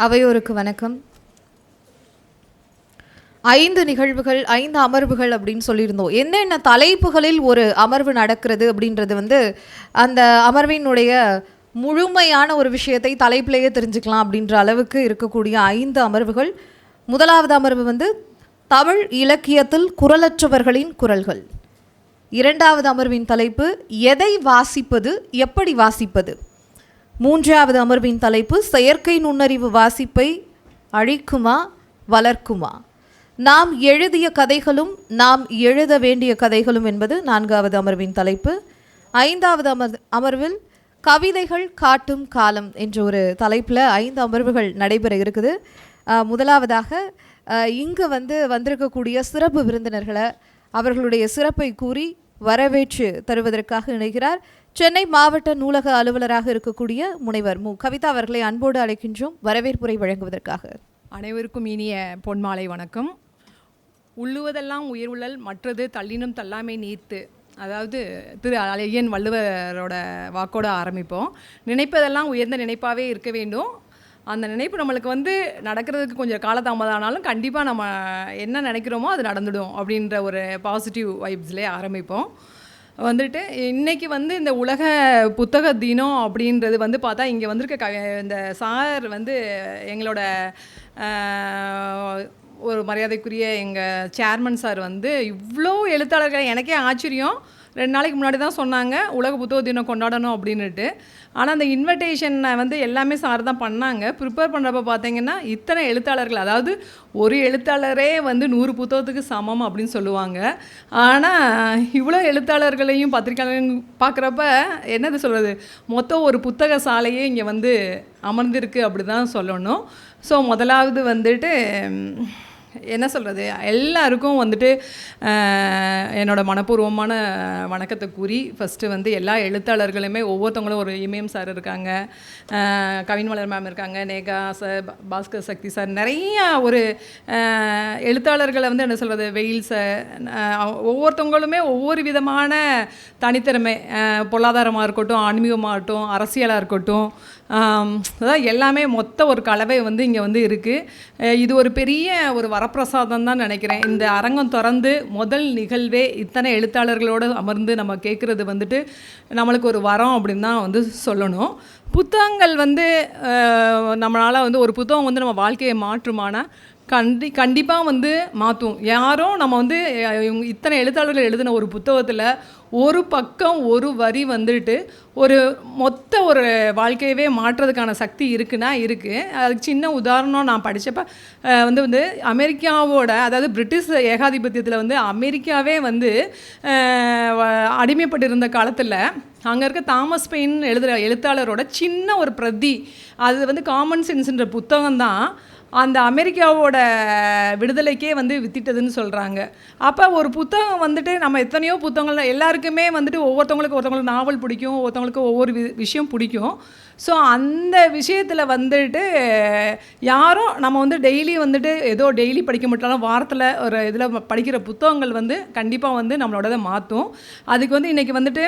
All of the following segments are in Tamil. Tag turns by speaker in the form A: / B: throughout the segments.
A: அவையோருக்கு வணக்கம். ஐந்து நிகழ்வுகள் ஐந்து அமர்வுகள் அப்படின்னு சொல்லியிருந்தோம். என்னென்ன தலைப்புகளில் ஒரு அமர்வு நடக்கிறது அப்படின்றது வந்து அந்த அமர்வினுடைய முழுமையான ஒரு விஷயத்தை தலைப்பிலேயே தெரிஞ்சுக்கலாம் அப்படின்ற அளவுக்கு இருக்கக்கூடிய ஐந்து அமர்வுகள். முதலாவது அமர்வு வந்து தமிழ் இலக்கியத்தில் குரலற்றவர்களின் குரல்கள். இரண்டாவது அமர்வின் தலைப்பு எதை வாசிப்பது எப்படி வாசிப்பது? மூன்றாவது அமர்வின் தலைப்பு செயற்கை நுண்ணறிவு வாசிப்பை அழிக்குமா வளர்க்குமா? நாம் எழுதிய கதைகளும் நாம் எழுத வேண்டிய கதைகளும் என்பது நான்காவது அமர்வின் தலைப்பு. ஐந்தாவது அமர் அமர்வில் கவிதைகள் காட்டும் காலம் என்ற ஒரு தலைப்பில் ஐந்து அமர்வுகள் நடைபெற இருக்குது. முதலாவதாக இங்கு வந்து வந்திருக்கக்கூடிய சிறப்பு விருந்தினர்களை அவர்களுடைய சிறப்பை கூறி வரவேற்று தருவதற்காக இணைகிறார். சென்னை மாவட்ட நூலக அலுவலராக இருக்கக்கூடிய முனைவர் மு. கவிதா அவர்களை அன்போடு அழைக்கின்றோம். வரவேற்புரை வழங்குவதற்காக.
B: அனைவருக்கும் இனிய பொன்மாலை வணக்கம். உள்ளுவதெல்லாம் உயிர் உள்ளல் மற்றது தள்ளினும் தள்ளாமை நீர்த்து. அதாவது திரு அழகியன் வள்ளுவரோட வாக்கோட ஆரம்பிப்போம். நினைப்பதெல்லாம் உயர்ந்த நினைப்பாகவே இருக்க வேண்டும். அந்த நினைப்பு நம்மளுக்கு வந்து நடக்கிறதுக்கு கொஞ்சம் காலதாமதம் ஆனாலும் கண்டிப்பாக நம்ம என்ன நினைக்கிறோமோ அது நடந்துடும் அப்படின்ற ஒரு பாசிட்டிவ் வைப்ஸ்லேயே ஆரம்பிப்போம். வந்துட்டு இன்றைக்கி வந்து இந்த உலக புத்தக தினம் அப்படின்றது வந்து பார்த்தா இங்கே வந்திருக்க க இந்த சார் வந்து எங்களோட ஒரு மரியாதைக்குரிய எங்கள் சேர்மன் சார் வந்து இவ்வளோ எழுத்தாளர்கள் எனக்கே ஆச்சரியம். ரெண்டு நாளைக்கு முன்னாடி தான் சொன்னாங்க உலக புத்தக தினம் கொண்டாடணும் அப்படின்னுட்டு. ஆனால் அந்த இன்விடேஷனை வந்து எல்லாமே சார் தான் பண்ணாங்க. ப்ரிப்பேர் பண்ணுறப்ப பார்த்தீங்கன்னா இத்தனை எழுத்தாளர்கள் அதாவது ஒரு எழுத்தாளரே வந்து நூறு புத்தகத்துக்கு சமம் அப்படின்னு சொல்லுவாங்க. ஆனால் இவ்வளோ எழுத்தாளர்களையும் பத்திரிகையாளர்களையும் பார்க்குறப்ப என்னது சொல்கிறது மொத்தம் ஒரு புத்தக சாலையே இங்கே வந்து அமர்ந்திருக்கு அப்படி தான் சொல்லணும். ஸோ முதலாவது வந்துட்டு என்ன சொல்கிறது எல்லாருக்கும் வந்துட்டு என்னோடய என்னோட மனப்பூர்வமான வணக்கத்தை கூறி ஃபஸ்ட்டு வந்து எல்லா எழுத்தாளர்களுமே ஒவ்வொருத்தவங்களும் ஒரு இமயம் சார் இருக்காங்க. கவின் வளர் மேம் இருக்காங்க நேகா சார் பாஸ்கர் சக்தி சார் நிறையா ஒரு எழுத்தாளர்களை வந்து என்ன சொல்கிறது வெயில் சார் ஒவ்வொருத்தவங்களுமே ஒவ்வொரு விதமான தனித்திறமை பொருளாதாரமாக இருக்கட்டும் ஆன்மீகமாக இருக்கட்டும் அரசியலாக இருக்கட்டும் அதான் எல்லாமே மொத்த ஒரு கலவை வந்து இங்கே வந்து இருக்குது இது ஒரு பெரிய ஒரு வரப்பிரசாதம் தான் நினைக்கிறேன். இந்த அரங்கம் திறந்து முதல் நிகழ்வே இத்தனை எழுத்தாளர்களோடு அமர்ந்து நம்ம கேட்குறது வந்துட்டு நம்மளுக்கு ஒரு வரம் அப்படின்னு தான் வந்து சொல்லணும். புத்தகங்கள் வந்து நம்மளால் வந்து ஒரு புத்தகம் வந்து நம்ம வாழ்க்கையை மாற்றுமானால் கண்டி கண்டிப்பாக வந்து மாற்றும் யாரும் நம்ம வந்து இவங்க இத்தனை எழுத்தாளர்கள் எழுதின ஒரு புத்தகத்தில் ஒரு பக்கம் ஒரு வரி வந்துட்டு ஒரு மொத்த ஒரு வாழ்க்கையவே மாற்றுறதுக்கான சக்தி இருக்குன்னா இருக்குது அதுக்கு சின்ன உதாரணம் நான் படித்தப்ப வந்து வந்து அமெரிக்காவோட அதாவது பிரிட்டிஷ் ஏகாதிபத்தியத்தில் வந்து அமெரிக்காவே வந்து அடிமைப்பட்டிருந்த காலத்தில் அங்கே இருக்க தாமஸ் பெயின் எழுதுகிற எழுத்தாளரோட சின்ன ஒரு பிரதி அது வந்து காமன் சென்ஸ்ன்ற புத்தகம் தான் அந்த அமெரிக்காவோட விடுதலைக்கே வந்து வித்திட்டதுன்னு சொல்கிறாங்க அப்போ ஒரு புத்தகம் வந்துட்டு நம்ம எத்தனையோ புத்தகங்கள் எல்லாருக்குமே வந்துட்டு ஒவ்வொருத்தவங்களுக்கு ஒருத்தவங்களுக்கு நாவல் பிடிக்கும் ஒவ்வொருத்தவங்களுக்கு ஒவ்வொரு வி- விஷயம் பிடிக்கும். ஸோ அந்த விஷயத்தில் வந்துட்டு யாரும் நம்ம வந்து டெய்லி வந்துட்டு ஏதோ டெய்லி படிக்க மாட்டாலும் வாரத்தில் ஒரு இதில் படிக்கிற புத்தகங்கள் வந்து கண்டிப்பாக வந்து நம்மளோட மாற்றும். அதுக்கு வந்து இன்றைக்கி வந்துட்டு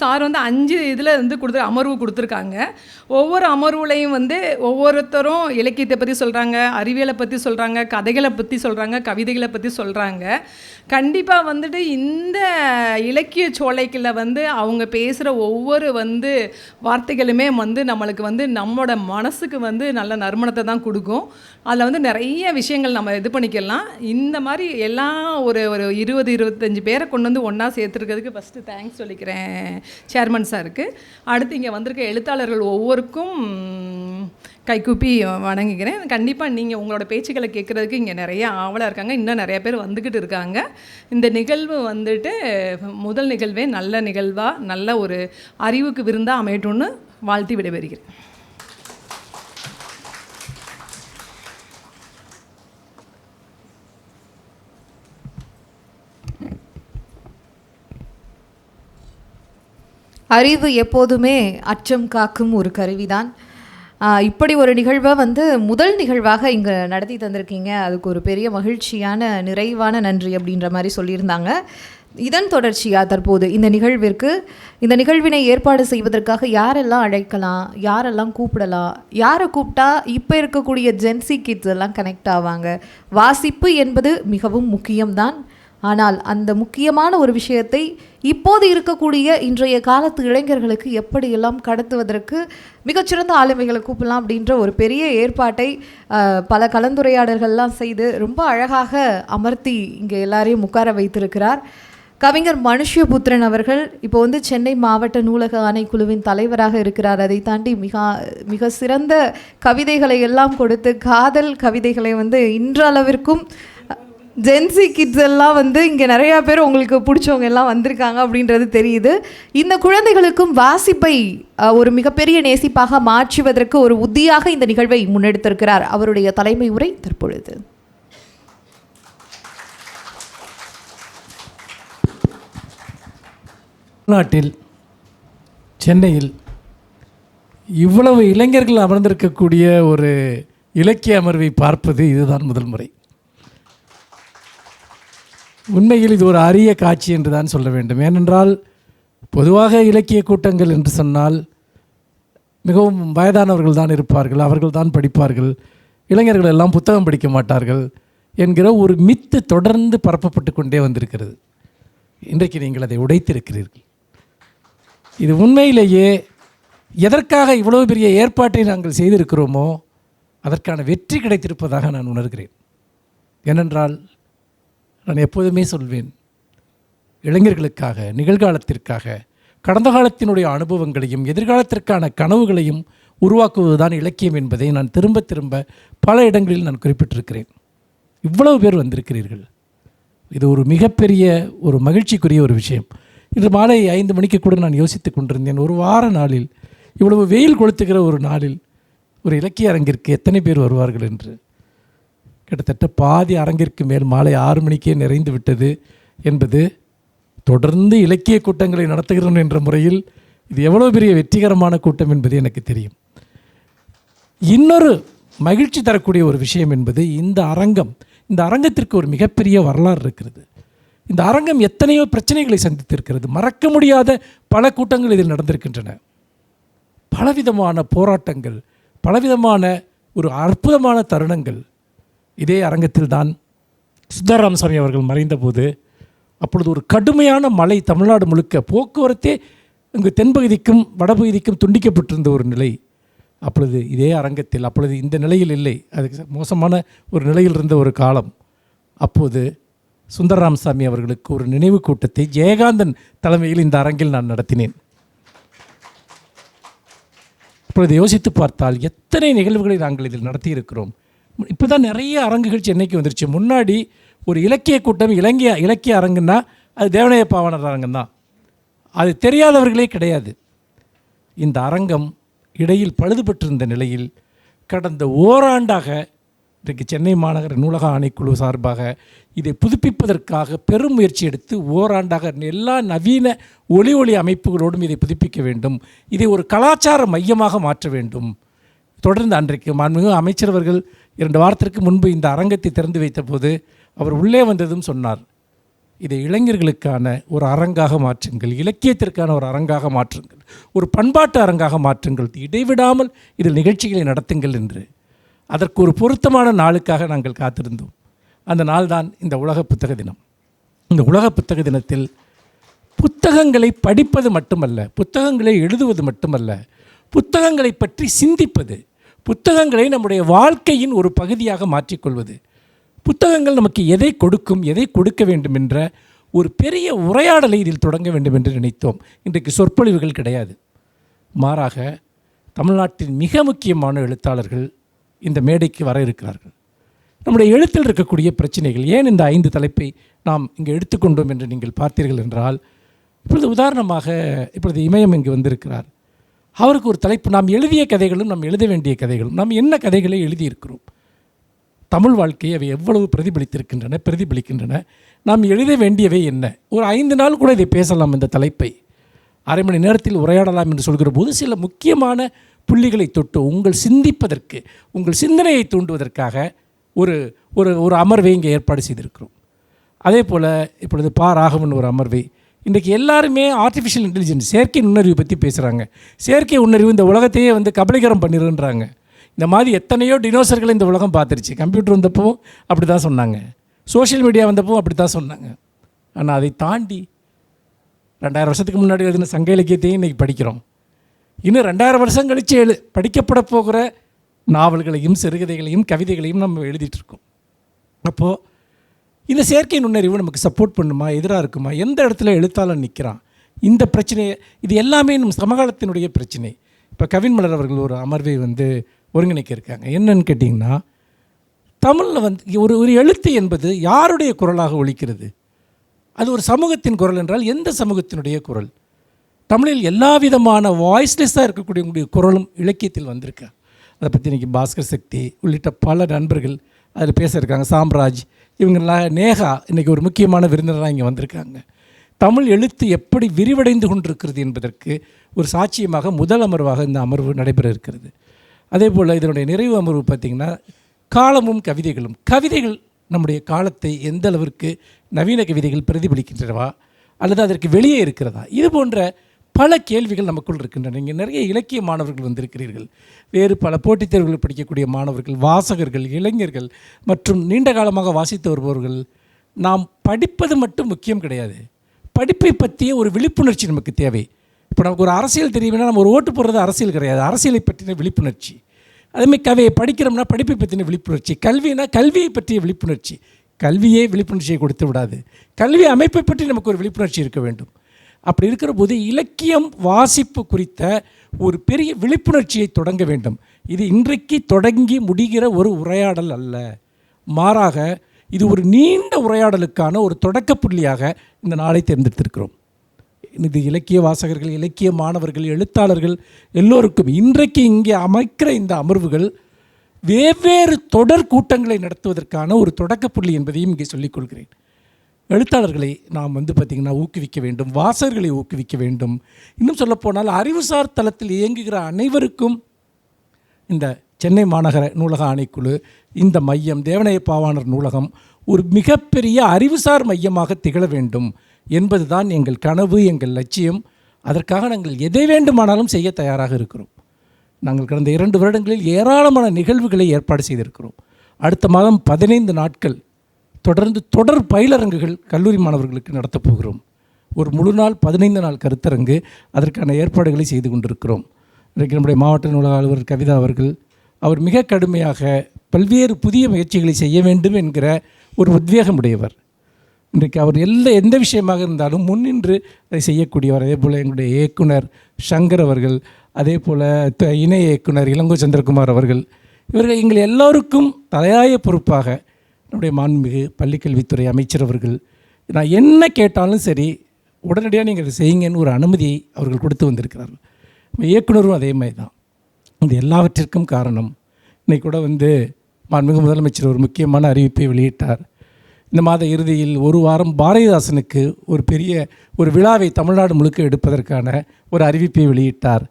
B: சார் வந்து அஞ்சு இதில் வந்து கொடுத்து அமர்வு கொடுத்துருக்காங்க. ஒவ்வொரு அமர்வுலையும் வந்து ஒவ்வொருத்தரும் இலக்கியத்தை பற்றி சொல்கிறாங்க அறிவியலை பற்றி சொல்கிறாங்க கதைகளை பற்றி சொல்கிறாங்க கவிதைகளை பற்றி சொல்கிறாங்க கண்டிப்பாக வந்துட்டு இந்த இலக்கிய சோலைக்கில் வந்து அவங்க பேசுகிற ஒவ்வொரு வந்து வார்த்தைகளுமே வந்து நம்மளுக்கு வந்து நம்மளோட மனசுக்கு வந்து நல்ல நறுமணத்தை தான் கொடுக்கும். அதில் வந்து நிறைய விஷயங்கள் நம்ம இது பண்ணிக்கலாம். இந்த மாதிரி எல்லாம் ஒரு ஒரு இருபது இருபத்தஞ்சு பேரை கொண்டு வந்து ஒன்றா சேர்த்துருக்கிறதுக்கு ஃபஸ்ட்டு தேங்க்ஸ் சொல்லிக்கிறேன் சேர்மன் சாருக்கு அடுத்து இங்கே வந்திருக்க எழுத்தாளர்கள் ஒவ்வொருக்கும் கைக்கூப்பி வணங்குகிறேன். கண்டிப்பாக நீங்கள் உங்களோட பேச்சுக்களை கேட்குறதுக்கு இங்கே நிறைய ஆவலாக இருக்காங்க. இன்னும் நிறைய பேர் வந்துக்கிட்டு இருக்காங்க. இந்த நிகழ்வு வந்துட்டு முதல் நிகழ்வே நல்ல நிகழ்வாக நல்ல ஒரு அறிவுக்கு விருந்தாக அமையட்டும்னு வாழ்த்தி விடைபெறுகிறேன்.
A: அறிவு எப்போதுமே அச்சம் காக்கும் ஒரு கருவிதான். இப்படி ஒரு நிகழ்வை வந்து முதல் நிகழ்வாக இங்கே நடத்தி தந்திருக்கீங்க. அதுக்கு ஒரு பெரிய மகிழ்ச்சியான நிறைவான நன்றி அப்படின்ற மாதிரி சொல்லியிருந்தாங்க. இதன் தொடர்ச்சியாக தற்போது இந்த நிகழ்விற்கு இந்த நிகழ்வினை ஏற்பாடு செய்வதற்காக யாரெல்லாம் அழைக்கலாம் யாரெல்லாம் கூப்பிடலாம் யாரை கூப்பிட்டா இப்போ இருக்கக்கூடிய ஜென்சி கிட்ஸ் எல்லாம் கனெக்ட் ஆவாங்க? வாசிப்பு என்பது மிகவும் முக்கியம்தான். ஆனால் அந்த முக்கியமான ஒரு விஷயத்தை இப்போது இருக்கக்கூடிய இன்றைய காலத்து இளைஞர்களுக்கு எப்படியெல்லாம் கடத்துவதற்கு மிகச்சிறந்த ஆளுமைகளை கூப்பிடலாம் அப்படின்ற ஒரு பெரிய ஏற்பாட்டை பல கலந்துரையாடல்கள்லாம் செய்து ரொம்ப அழகாக அமர்த்தி இங்கே எல்லாரையும் உட்கார வைத்திருக்கிறார். கவிஞர் மனுஷ்யபுத்திரன் அவர்கள் இப்போ வந்து சென்னை மாவட்ட நூலக ஆணைக்குழுவின் தலைவராக இருக்கிறார். அதை தாண்டி மிக மிக சிறந்த கவிதைகளை எல்லாம் கொடுத்து காதல் கவிதைகளை வந்து இன்றளவிற்கும் ஜென்சி கிட்ஸ் எல்லாம் வந்து இங்கே நிறையா பேர் உங்களுக்கு பிடிச்சவங்க எல்லாம் வந்திருக்காங்க அப்படின்றது தெரியுது. இந்த குழந்தைகளுக்கும் வாசிப்பை ஒரு மிகப்பெரிய நேசிப்பாக மாற்றுவதற்கு ஒரு உத்தியாக இந்த நிகழ்வை முன்னெடுத்திருக்கிறார். அவருடைய தலைமை உரை தற்பொழுது.
C: நாட்டில் சென்னையில் இவ்வளவு இளைஞர்கள் அமர்ந்திருக்கக்கூடிய ஒரு இலக்கிய அமர்வை பார்ப்பது இதுதான் முதல் முறை. உண்மையில் இது ஒரு அரிய காட்சி என்று தான் சொல்ல வேண்டும். ஏனென்றால் பொதுவாக இலக்கிய கூட்டங்கள் என்று சொன்னால் மிகவும் வயதானவர்கள் தான் இருப்பார்கள் அவர்கள் தான் படிப்பார்கள் இளைஞர்கள் எல்லாம் புத்தகம் படிக்க மாட்டார்கள் என்கிற ஒரு மித்து தொடர்ந்து பரப்பப்பட்டு கொண்டே வந்திருக்கிறது. இன்றைக்கு நீங்கள் அதை உடைத்திருக்கிறீர்கள். இது உண்மையிலேயே எதற்காக இவ்வளவு பெரிய ஏற்பாட்டை நாங்கள் செய்திருக்கிறோமோ அதற்கான வெற்றி கிடைத்திருப்பதாக நான் உணர்கிறேன். ஏனென்றால் நான் எப்போதுமே சொல்வேன் இளைஞர்களுக்காக நிகழ்காலத்திற்காக கடந்த காலத்தினுடைய அனுபவங்களையும் எதிர்காலத்திற்கான கனவுகளையும் உருவாக்குவதுதான் இலக்கியம் என்பதை நான் திரும்ப திரும்ப பல இடங்களில் நான் குறிப்பிட்டிருக்கிறேன். இவ்வளவு பேர் வந்திருக்கிறீர்கள். இது ஒரு மிகப்பெரிய ஒரு மகிழ்ச்சிக்குரிய ஒரு விஷயம். இன்று மாலை ஐந்து மணிக்கு கூட நான் யோசித்துக் கொண்டிருந்தேன் ஒரு வார நாளில் இவ்வளவு வெயில் கொளுத்துகிற ஒரு நாளில் ஒரு இலக்கிய அரங்கிற்கு எத்தனை பேர் வருவார்கள் என்று. கிட்டத்தட்ட பாதி அரங்கிற்கு மேல் மாலை ஆறு மணிக்கே நிறைந்து விட்டது என்பது தொடர்ந்து இலக்கிய கூட்டங்களை நடத்துகிறோம் என்ற முறையில் இது எவ்வளோ பெரிய வெற்றிகரமான கூட்டம் என்பது எனக்கு தெரியும். இன்னொரு மகிழ்ச்சி தரக்கூடிய ஒரு விஷயம் என்பது இந்த அரங்கம் இந்த அரங்கத்திற்கு ஒரு மிகப்பெரிய வரலாறு இருக்கிறது. இந்த அரங்கம் எத்தனையோ பிரச்சனைகளை சந்தித்திருக்கிறது. மறக்க முடியாத பல கூட்டங்கள் இதில் நடந்திருக்கின்றன. பலவிதமான போராட்டங்கள் பலவிதமான ஒரு அற்புதமான தருணங்கள் இதே அரங்கத்தில் தான் சுந்தரராமசாமி அவர்கள் மறைந்தபோது அப்பொழுது ஒரு கடுமையான மழை தமிழ்நாடு முழுக்க போக்குவரத்தே இங்கு தென்பகுதிக்கும் வடபகுதிக்கும் துண்டிக்கப்பட்டிருந்த ஒரு நிலை. அப்பொழுது இதே அரங்கத்தில் அப்பொழுது இந்த நிலையில் இல்லை. அதுக்கு மோசமான ஒரு நிலையில் இருந்த ஒரு காலம். அப்போது சுந்தரராமசாமி அவர்களுக்கு ஒரு நினைவு கூட்டத்தை ஜெயகாந்தன் தலைமையில் இந்த அரங்கில் நான் நடத்தினேன். இப்பொழுது யோசித்து பார்த்தால் எத்தனை நிகழ்வுகளை நாங்கள் இதில் நடத்தியிருக்கிறோம். இப்போ தான் நிறைய அரங்குகள் சென்னைக்கு வந்துருச்சு. முன்னாடி ஒரு இலக்கிய கூட்டம் இலங்கைய இலக்கிய அரங்குன்னா அது தேவனைய பாவனர் அரங்கம் தான் அது தெரியாதவர்களே கிடையாது. இந்த அரங்கம் இடையில் பழுதுபட்டிருந்த நிலையில் கடந்த ஓராண்டாக இன்றைக்கு சென்னை மாநகர நூலக ஆணைக்குழு சார்பாக இதை புதுப்பிப்பதற்காக பெரும் முயற்சி எடுத்து ஓராண்டாக எல்லா நவீன ஒளி ஒளி அமைப்புகளோடும் இதை புதுப்பிக்க வேண்டும். இதை ஒரு கலாச்சார மையமாக மாற்ற வேண்டும். தொடர்ந்து அன்றைக்கு மாண்புமிகு அமைச்சரவர்கள் இரண்டு வாரத்திற்கு முன்பு இந்த அரங்கத்தை திறந்து வைத்தபோது அவர் உள்ளே வந்ததும் சொன்னார் இதை இளைஞர்களுக்கான ஒரு அரங்காக மாற்றுங்கள் இலக்கியத்திற்கான ஒரு அரங்காக மாற்றுங்கள் ஒரு பண்பாட்டு அரங்காக மாற்றுங்கள் இடைவிடாமல் இதில் நிகழ்ச்சிகளை நடத்துங்கள் என்று. அதற்கு ஒரு பொருத்தமான நாளுக்காக நாங்கள் காத்திருந்தோம். அந்த நாள் தான் இந்த உலக புத்தக தினம். இந்த உலக புத்தக தினத்தில் புத்தகங்களை படிப்பது மட்டுமல்ல புத்தகங்களை எழுதுவது மட்டுமல்ல புத்தகங்களை பற்றி சிந்திப்பது புத்தகங்களை நம்முடைய வாழ்க்கையின் ஒரு பகுதியாக மாற்றிக்கொள்வது. புத்தகங்கள் நமக்கு எதை கொடுக்கும் எதை கொடுக்க வேண்டும் என்ற ஒரு பெரிய உரையாடலை இதில் தொடங்க வேண்டும் என்று நினைத்தோம். இன்றைக்கு சொற்பொழிவுகள் கிடையாது. மாறாக தமிழ்நாட்டின் மிக முக்கியமான எழுத்தாளர்கள் இந்த மேடைக்கு வர இருக்கிறார்கள். நம்முடைய எழுத்தில் இருக்கக்கூடிய பிரச்சனைகள் ஏன் இந்த ஐந்து தலைப்பை நாம் இங்கே எடுத்துக்கொண்டோம் என்று நீங்கள் பார்த்தீர்கள் என்றால் இப்பொழுது உதாரணமாக இப்பொழுது இமயம் இங்கு வந்திருக்கிறார். அவருக்கு ஒரு தலைப்பு. நாம் எழுதிய கதைகளும் நாம் எழுத வேண்டிய கதைகளும் நாம் என்ன கதைகளை எழுதியிருக்கிறோம்? தமிழ் வாழ்க்கையை அவை எவ்வளவு பிரதிபலித்திருக்கின்றன பிரதிபலிக்கின்றன? நாம் எழுத வேண்டியவை என்ன? ஒரு ஐந்து நாள் கூட இதை பேசலாம் இந்த தலைப்பை. அரை மணி நேரத்தில் உரையாடலாம் என்று சொல்கிற போது சில முக்கியமான புள்ளிகளை தொட்டு உங்கள் சிந்திப்பதற்கு உங்கள் சிந்தனையை தூண்டுவதற்காக ஒரு ஒரு ஒரு அமர்வை இங்கே ஏற்பாடு செய்திருக்கிறோம். அதே போல் இப்பொழுது பா. ராகவன் ஒரு அமர்வை இன்றைக்கி எல்லாருமே ஆர்டிஃபிஷியல் இன்டெலிஜென்ஸ் செயற்கை நுண்ணறிவு பற்றி பேசுகிறாங்க செயற்கை உணர்வு இந்த உலகத்தையே வந்து கபலீகரம் பண்ணிடுன்றாங்க இந்த மாதிரி எத்தனையோ டினோசர்களை இந்த உலகம் பார்த்துருச்சு. கம்ப்யூட்டர் வந்தப்போ அப்படி தான் சொன்னாங்க. சோஷியல் மீடியா வந்தப்போ அப்படி தான் சொன்னாங்க. ஆனால் அதை தாண்டி ரெண்டாயிரம் வருஷத்துக்கு முன்னாடி எழுதின சங்க இலக்கியத்தையும் இன்றைக்கி படிக்கிறோம். இன்னும் ரெண்டாயிரம் வருஷம் கழித்து எழு படிக்கப்பட போகிற நாவல்களையும் சிறுகதைகளையும் கவிதைகளையும் நம்ம எழுதிட்டுருக்கோம் அப்போது இந்த செயற்கை நுண்ணறிவு நமக்கு சப்போர்ட் பண்ணுமா? எதிராக இருக்குமா? எந்த இடத்துல எழுத்தாளர் நிற்கிறான் இந்த பிரச்சனையை இது எல்லாமே நம் சமகாலத்தினுடைய பிரச்சனை. இப்போ கவின் மலர் அவர்கள் ஒரு அமர்வை வந்து ஒருங்கிணைக்க இருக்காங்க. என்னன்னு கேட்டிங்கன்னா தமிழில் வந்து ஒரு ஒரு எழுத்து என்பது யாருடைய குரலாக ஒழிக்கிறது அது ஒரு சமூகத்தின் குரல் என்றால் எந்த சமூகத்தினுடைய குரல்? தமிழில் எல்லா விதமான வாய்ஸ்லெஸ்ஸாக இருக்கக்கூடிய குரலும் இலக்கியத்தில் வந்திருக்கு? அதை பற்றி இன்றைக்கி பாஸ்கர் சக்தி உள்ளிட்ட பல நண்பர்கள் அதில் பேசியிருக்காங்க சாம்ராஜ் இவங்கெல்லாம் நேகா இன்றைக்கி ஒரு முக்கியமான விருந்தினராக இங்கே வந்திருக்காங்க. தமிழ் எழுத்து எப்படி விரிவடைந்து கொண்டிருக்கிறது என்பதற்கு ஒரு சாட்சியமாக முதல் அமர்வாக இந்த அமர்வு நடைபெற இருக்கிறது. அதே போல் இதனுடைய நிறைவு அமர்வு பார்த்திங்கன்னா காலமும் கவிதைகளும். கவிதைகள் நம்முடைய காலத்தை எந்த அளவிற்கு நவீன கவிதைகள் பிரதிபலிக்கின்றனவா அல்லது அதற்கு வெளியே இருக்கிறதா இது போன்ற பல கேள்விகள் நமக்குள் இருக்கின்றன. இங்கே நிறைய இலக்கிய மாணவர்கள் வந்திருக்கிறீர்கள். வேறு பல போட்டித் தேர்வுகள் படிக்கக்கூடிய மாணவர்கள் வாசகர்கள் இளைஞர்கள் மற்றும் நீண்ட காலமாக வாசித்து வருபவர்கள். நாம் படிப்பது மட்டும் முக்கியம் கிடையாது. படிப்பை பற்றிய ஒரு விழிப்புணர்ச்சி நமக்கு தேவை. இப்போ நமக்கு ஒரு அரசியல் தெரியும்னா நம்ம ஒரு ஓட்டு போடுறது அரசியல் கிடையாது. அரசியலை பற்றின விழிப்புணர்ச்சி. அதேமாதிரி கவையை படிக்கிறோம்னா படிப்பை பற்றின விழிப்புணர்ச்சி. கல்வினா கல்வியை பற்றிய விழிப்புணர்ச்சி. கல்வியே விழிப்புணர்ச்சியை கொடுத்து விடாது. கல்வி அமைப்பை பற்றி நமக்கு ஒரு விழிப்புணர்ச்சி இருக்க வேண்டும். அப்படி இருக்கிற போது இலக்கியம் வாசிப்பு குறித்த ஒரு பெரிய விழிப்புணர்ச்சியை தொடங்க வேண்டும். இது இன்றைக்கு தொடங்கி முடிகிற ஒரு உரையாடல் அல்ல. மாறாக இது ஒரு நீண்ட உரையாடலுக்கான ஒரு தொடக்க புள்ளியாக இந்த நாளை தேர்ந்தெடுத்திருக்கிறோம். இது இலக்கிய வாசகர்கள் இலக்கிய மாணவர்கள் எழுத்தாளர்கள் எல்லோருக்கும் இன்றைக்கு இங்கே அமைக்கிற இந்த அமர்வுகள் வெவ்வேறு தொடர் கூட்டங்களை நடத்துவதற்கான ஒரு தொடக்க புள்ளி என்பதையும் இங்கே சொல்லிக் கொள்கிறேன். எழுத்தாளர்களை நாம் வந்து பார்த்திங்கன்னா ஊக்குவிக்க வேண்டும் வாசகர்களை ஊக்குவிக்க வேண்டும். இன்னும் சொல்லப்போனால் அறிவுசார் தளத்தில் இயங்குகிற அனைவருக்கும் இந்த சென்னை மாநகர நூலக ஆணைக்குழு இந்த மையம் தேவனைய பாவாணர் நூலகம் ஒரு மிகப்பெரிய அறிவுசார் மையமாக திகழ வேண்டும் என்பதுதான் எங்கள் கனவு எங்கள் லட்சியம். அதற்காக நாங்கள் எதை வேண்டுமானாலும் செய்ய தயாராக இருக்கிறோம். நாங்கள் கடந்த இரண்டு வருடங்களில் ஏராளமான நிகழ்வுகளை ஏற்பாடு செய்திருக்கிறோம். அடுத்த மாதம் பதினைந்து நாட்கள் தொடர்ந்து தொடர் பயிலரங்குகள் கல்லூரி மாணவர்களுக்கு நடத்தப் போகிறோம். ஒரு முழு நாள் பதினைந்து நாள் கருத்தரங்கு. அதற்கான ஏற்பாடுகளை செய்து கொண்டிருக்கிறோம். இன்றைக்கு நம்முடைய மாவட்ட நூலக அலுவலர் கவிதா அவர்கள் அவர் மிக கடுமையாக பல்வேறு புதிய முயற்சிகளை செய்ய வேண்டும் என்கிற ஒரு உத்வேகம் உடையவர் இன்றைக்கு அவர் எல்லா எந்த விஷயமாக இருந்தாலும் முன்னின்று அதை செய்யக்கூடியவர். அதே போல் எங்களுடைய இயக்குனர் சங்கர் அவர்கள் அதே போல் த- இணை இயக்குனர் இளங்கோ சந்திரகுமார் அவர்கள். இவர்கள் எங்கள் எல்லோருக்கும் தலையாய பொறுப்பாக நம்முடைய மாண்புமிகு பள்ளிக்கல்வித்துறை அமைச்சர் அவர்கள் நான் என்ன கேட்டாலும் சரி உடனடியாக நீங்கள் இதை செய்யுங்கன்னு ஒரு அனுமதியை அவர்கள் கொடுத்து வந்திருக்கிறார்கள். நம்ம இயக்குனரும் அதே மாதிரி தான் இந்த எல்லாவற்றிற்கும் காரணம் இன்றைக்கு கூட வந்து மாண்புமிகு முதலமைச்சர் ஒரு முக்கியமான அறிவிப்பை வெளியிட்டார். இந்த மாத இறுதியில் ஒரு வாரம் பாரதிதாசனுக்கு ஒரு பெரிய ஒரு விழாவை தமிழ்நாடு முழுக்க எடுப்பதற்கான ஒரு அறிவிப்பை வெளியிட்டார்.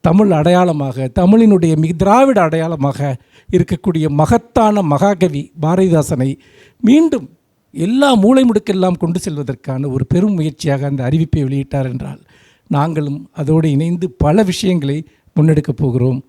C: தமிழ் அடையாளமாக தமிழினுடைய மிக திராவிட அடையாளமாக இருக்கக்கூடிய மகத்தான மகாகவி பாரதிதாசனை மீண்டும் எல்லா மூளை முடுக்கெல்லாம் கொண்டு செல்வதற்கான ஒரு பெரும் முயற்சியாக அந்த அறிவிப்பை வெளியிட்டார் என்றால் நாங்களும் அதோடு இணைந்து பல விஷயங்களை முன்னெடுக்கப் போகிறோம்.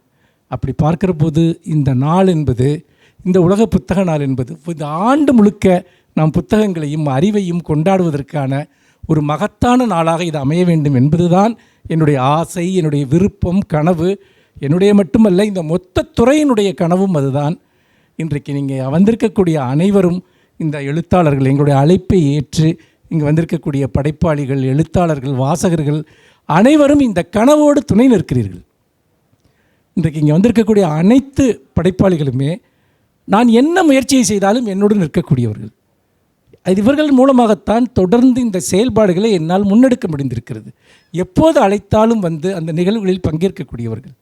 C: அப்படி பார்க்கிற போது இந்த நாள் என்பது இந்த உலக புத்தக நாள் என்பது இந்த ஆண்டு முழுக்க நாம் புத்தகங்களையும் அறிவையும் கொண்டாடுவதற்கான ஒரு மகத்தான நாளாக இது அமைய வேண்டும் என்பதுதான் என்னுடைய ஆசை என்னுடைய விருப்பம் கனவு. என்னுடைய மட்டுமல்ல இந்த மொத்த துறையினுடைய கனவும் அதுதான். இன்றைக்கு நீங்கள் வந்திருக்கக்கூடிய அனைவரும் இந்த எழுத்தாளர்கள் எங்களுடைய அழைப்பை ஏற்று இங்கே வந்திருக்கக்கூடிய படைப்பாளிகள் எழுத்தாளர்கள் வாசகர்கள் அனைவரும் இந்த கனவோடு துணை நிற்கிறீர்கள். இன்றைக்கு இங்கே வந்திருக்கக்கூடிய அனைத்து படைப்பாளிகளுமே நான் என்ன முயற்சியை செய்தாலும் என்னோடு நிற்கக்கூடியவர்கள். அது இவர்கள் மூலமாகத்தான் தொடர்ந்து இந்த செயல்பாடுகளை என்னால் முன்னெடுக்க முடிந்திருக்கிறது. எப்போது அழைத்தாலும் வந்து அந்த நிகழ்வுகளில் பங்கேற்கக்கூடியவர்கள்.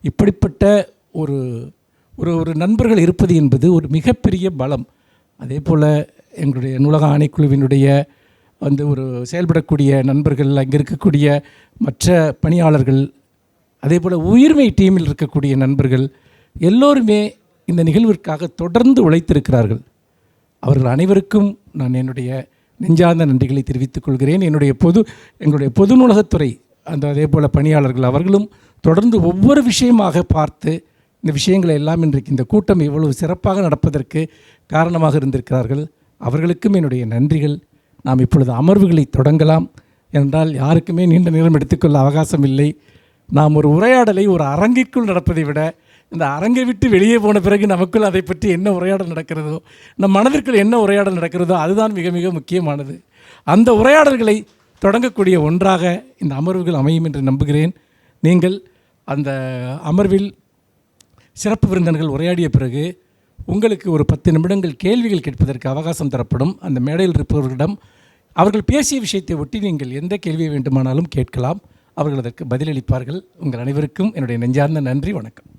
C: இப்படிப்பட்ட ஒரு ஒரு ஒரு நண்பர்கள் இருப்பது என்பது ஒரு மிகப்பெரிய பலம். அதே போல் எங்களுடைய நூலக ஆணைக்குழுவினுடைய வந்து ஒரு செயல்படக்கூடிய நண்பர்கள் அங்கே இருக்கக்கூடிய மற்ற பணியாளர்கள் அதே போல் உயிர்மை டீமில் இருக்கக்கூடிய நண்பர்கள் எல்லோருமே இந்த நிகழ்விற்காக தொடர்ந்து உழைத்திருக்கிறார்கள். அவர்கள் அனைவருக்கும் நான் என்னுடைய நெஞ்சார்ந்த நன்றிகளை தெரிவித்துக் கொள்கிறேன். என்னுடைய பொது எங்களுடைய பொது நூலகத்துறை அந்த அதே போல் பணியாளர்கள் அவர்களும் தொடர்ந்து ஒவ்வொரு விஷயமாக பார்த்து இந்த விஷயங்களை எல்லாம் இன்றைக்கு இந்த கூட்டம் இவ்வளவு சிறப்பாக நடப்பதற்கு காரணமாக இருந்திருக்கிறார்கள். அவர்களுக்கும் என்னுடைய நன்றிகள். நாம் இப்பொழுது அமர்வுகளை தொடங்கலாம். என்றால் யாருக்குமே நீண்ட நேரம் எடுத்துக்கொள்ள அவகாசம் இல்லை. நாம் ஒரு உரையாடலை ஒரு அரங்கிற்குள் நடப்பதை விட இந்த அரங்கை விட்டு வெளியே போன பிறகு நமக்குள் அதை பற்றி என்ன உரையாடல் நடக்கிறதோ நம் மனதிற்குள் என்ன உரையாடல் நடக்கிறதோ அதுதான் மிக மிக முக்கியமானது. அந்த உரையாடல்களை தொடங்கக்கூடிய ஒன்றாக இந்த அமர்வுகள் அமையும் என்று நம்புகிறேன். நீங்கள் அந்த அமர்வில் சிறப்பு விருந்தினர்கள் உரையாடிய பிறகு உங்களுக்கு ஒரு பத்து நிமிடங்கள் கேள்விகள் கேட்பதற்கு அவகாசம் தரப்படும். அந்த மேடையில் இருப்பவர்களிடம் அவர்கள் பேசிய விஷயத்தை ஒட்டி நீங்கள் எந்த கேள்வியை வேண்டுமானாலும் கேட்கலாம். அவர்கள் அதற்கு பதிலளிப்பார்கள். உங்கள் அனைவருக்கும் என்னுடைய நெஞ்சார்ந்த நன்றி. வணக்கம்.